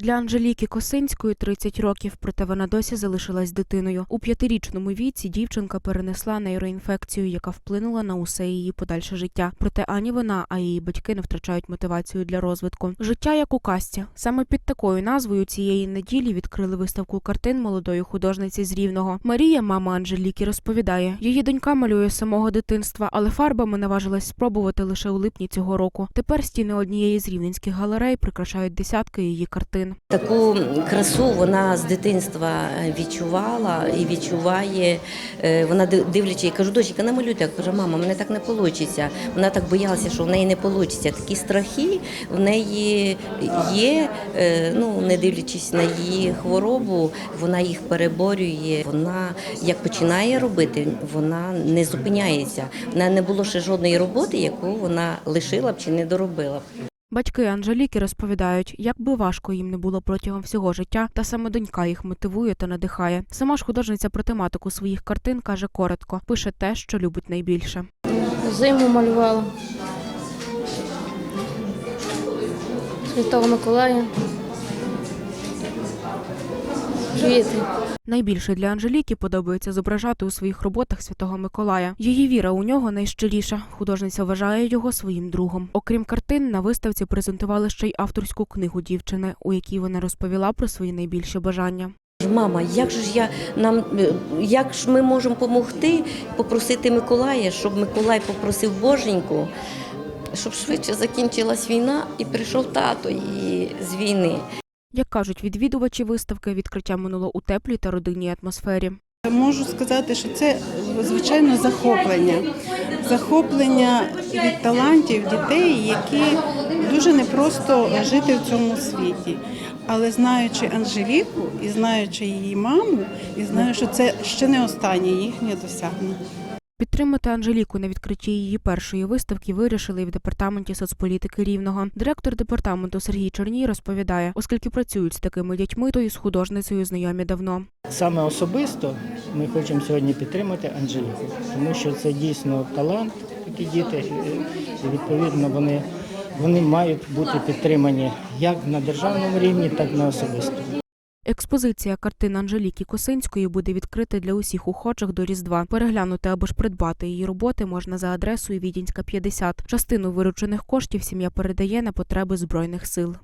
Для Анжеліки Косинської 30 років, проте вона досі залишилась дитиною. У п'ятирічному віці дівчинка перенесла нейроінфекцію, яка вплинула на усе її подальше життя. Проте ані вона, а її батьки не втрачають мотивацію для розвитку. Життя як у касті. Саме під такою назвою цієї неділі відкрили виставку картин молодої художниці з Рівного. Марія, мама Анжеліки, розповідає, її донька малює з самого дитинства, але фарбами наважилась спробувати лише у липні цього року. Тепер стіни однієї з рівненських галерей прикрашають десятки її картин. Таку красу вона з дитинства відчувала і відчуває. Е, Вона ди- дивлячись, я кажу, дочка, намалюй так. Каже, мама, мене так не вийде. Вона так боялася, що в неї не вийде. Такі страхи в неї є. Е, Ну, не дивлячись на її хворобу, вона їх переборює. Вона як починає робити, вона не зупиняється. Вона не було ще жодної роботи, яку вона лишила б чи не доробила б. Батьки Анжеліки розповідають, як би важко їм не було протягом всього життя, та саме донька їх мотивує та надихає. Сама ж художниця про тематику своїх картин каже коротко, пише те, що любить найбільше. Зиму малювала. Святого Миколая. Квіти. Найбільше для Анжеліки подобається зображати у своїх роботах святого Миколая. Її віра у нього найщиріша. Художниця вважає його своїм другом. Окрім картин, на виставці презентували ще й авторську книгу дівчини, у якій вона розповіла про свої найбільші бажання. Мама, як же ж я нам як ж ми можемо допомогти, попросити Миколая, щоб Миколай попросив Боженьку, щоб швидше закінчилась війна і прийшов тато і з війни. Як кажуть відвідувачі виставки, відкриття минуло у теплій та родинній атмосфері. Можу сказати, що це звичайно захоплення. Захоплення від талантів дітей, які дуже непросто жити в цьому світі. Але знаючи Анжеліку і знаючи її маму, і знаю, що це ще не останнє їхнє досягнення. Підтримати Анжеліку на відкритті її першої виставки вирішили і в департаменті соцполітики Рівного. Директор департаменту Сергій Чорній розповідає, оскільки працюють з такими дітьми, то і з художницею знайомі давно. Саме особисто ми хочемо сьогодні підтримати Анжеліку, тому що це дійсно талант, такі діти, відповідно вони, вони мають бути підтримані як на державному рівні, так і на особистому. Експозиція картин Анжеліки Косинської буде відкрита для усіх охочих до Різдва. Переглянути або ж придбати її роботи можна за адресою Відінська 50. Частину виручених коштів сім'я передає на потреби збройних сил.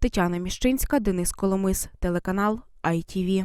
Тетяна Міщинська, Денис Коломис, телеканал ITV.